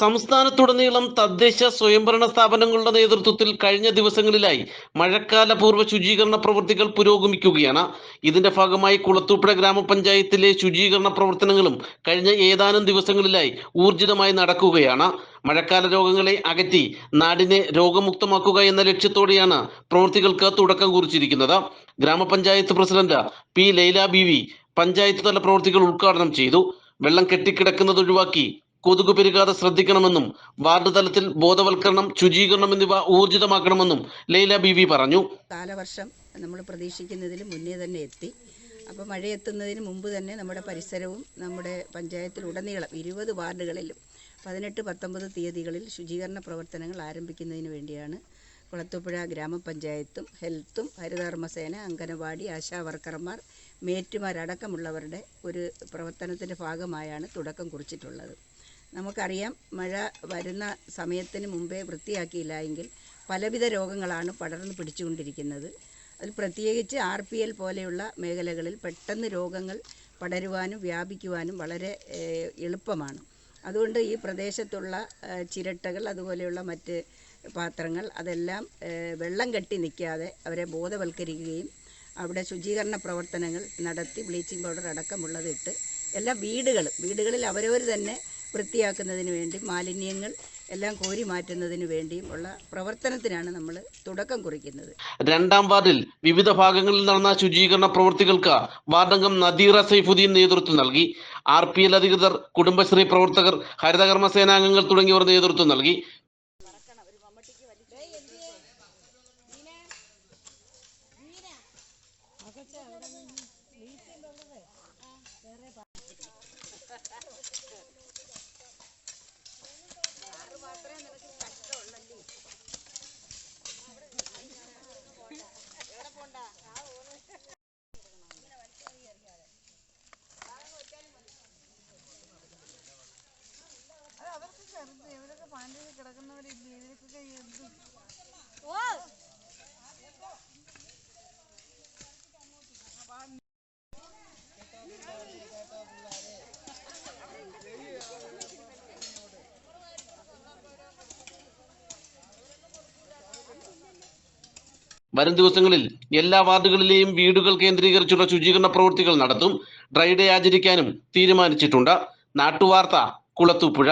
സംസ്ഥാനത്തുടനീളം തദ്ദേശ സ്വയംഭരണ സ്ഥാപനങ്ങളുടെ നേതൃത്വത്തിൽ കഴിഞ്ഞ ദിവസങ്ങളിലായി മഴക്കാല പൂർവ ശുചീകരണ പ്രവൃത്തികൾ പുരോഗമിക്കുകയാണ്. ഇതിന്റെ ഭാഗമായി കുളത്തൂപ്പുഴ ഗ്രാമപഞ്ചായത്തിലെ ശുചീകരണ പ്രവർത്തനങ്ങളും കഴിഞ്ഞ ഏതാനും ദിവസങ്ങളിലായി ഊർജിതമായി നടക്കുകയാണ്. മഴക്കാല രോഗങ്ങളെ അകറ്റി നാടിനെ രോഗമുക്തമാക്കുക എന്ന ലക്ഷ്യത്തോടെയാണ് പ്രവൃത്തികൾക്ക് തുടക്കം കുറിച്ചിരിക്കുന്നത്. ഗ്രാമപഞ്ചായത്ത് president P Laila B panchayat തല പ്രവൃത്തികൾ ഉദ്ഘാടനം ചെയ്തു. വെള്ളം കെട്ടിക്കിടക്കുന്നത് ഒഴിവാക്കി കൊതുക് പെരുകാതെ ശ്രദ്ധിക്കണമെന്നും വാർഡ് തലത്തിൽ ബോധവൽക്കരണം ശുചീകരണം എന്നിവ ഊർജിതമാക്കണമെന്നും ലൈല ബി വി പറഞ്ഞു. കാലവർഷം നമ്മൾ പ്രതീക്ഷിക്കുന്നതിൽ മുന്നേ തന്നെ എത്തി. അപ്പോൾ മഴയെത്തുന്നതിന് മുമ്പ് തന്നെ നമ്മുടെ പരിസരവും നമ്മുടെ പഞ്ചായത്തിലുടനീളം ഇരുപത് വാർഡുകളിലും പതിനെട്ട് പത്തൊമ്പത് തീയതികളിൽ ശുചീകരണ പ്രവർത്തനങ്ങൾ ആരംഭിക്കുന്നതിന് വേണ്ടിയാണ് കുളത്തുപുഴ ഗ്രാമപഞ്ചായത്തും ഹെൽത്തും ഹരിതകർമ്മസേന അംഗനവാടി ആശാ വർക്കർമാർ മേറ്റുമാരടക്കമുള്ളവരുടെ ഒരു പ്രവർത്തനത്തിന്റെ ഭാഗമായാണ് തുടക്കം കുറിച്ചിട്ടുള്ളത്. നമുക്കറിയാം മഴ വരുന്ന സമയത്തിന് മുമ്പേ വൃത്തിയാക്കിയില്ല എങ്കിൽ പലവിധ രോഗങ്ങളാണ് പടർന്നു പിടിച്ചുകൊണ്ടിരിക്കുന്നത്. അതിൽ പ്രത്യേകിച്ച് ആർ പി എൽ പോലെയുള്ള മേഖലകളിൽ പെട്ടെന്ന് രോഗങ്ങൾ പടരുവാനും വ്യാപിക്കുവാനും വളരെ എളുപ്പമാണ്. അതുകൊണ്ട് ഈ പ്രദേശത്തുള്ള ചിരട്ടകൾ അതുപോലെയുള്ള മറ്റ് പാത്രങ്ങൾ അതെല്ലാം വെള്ളം കെട്ടി നിൽക്കാതെ അവരെ ബോധവൽക്കരിക്കുകയും അവിടെ ശുചീകരണ പ്രവർത്തനങ്ങൾ നടത്തി ബ്ലീച്ചിങ് പൗഡർ അടക്കമുള്ളതിട്ട് എല്ലാ വീടുകളും വീടുകളിൽ അവരവർ തന്നെ വൃത്തിയാക്കുന്നതിന് വേണ്ടി മാലിന്യങ്ങൾ എല്ലാം കോരി മാറ്റുന്നതിന് വേണ്ടിയും ഉള്ള പ്രവർത്തനത്തിനാണ് നമ്മൾ തുടക്കം കുറിക്കുന്നത്. രണ്ടാം വാർഡിൽ വിവിധ ഭാഗങ്ങളിൽ നടന്ന ശുചീകരണ പ്രവൃത്തികൾക്ക് വാർഡംഗം നദീറ സൈഫുദ്ദീൻ നേതൃത്വം നൽകി. ആർ പി എൽ അധികൃതർ കുടുംബശ്രീ പ്രവർത്തകർ ഹരിതകർമ്മ സേനാംഗങ്ങൾ തുടങ്ങിയവർ നേതൃത്വം നൽകി. അവർക്ക് ചെറുത് ഇവരൊക്കെ പാൻഡിൽ കിടക്കുന്നവരില്ലേ ഇവർക്കൊക്കെ എന്തും വരും ദിവസങ്ങളിൽ എല്ലാ വാർഡുകളിലെയും വീടുകൾ കേന്ദ്രീകരിച്ചുള്ള ശുചീകരണ പ്രവൃത്തികൾ നടത്തും. ഡ്രൈ ഡേ ആചരിക്കാനും തീരുമാനിച്ചിട്ടുണ്ട്. നാട്ടുവാർത്ത കുളത്തൂപ്പുഴ.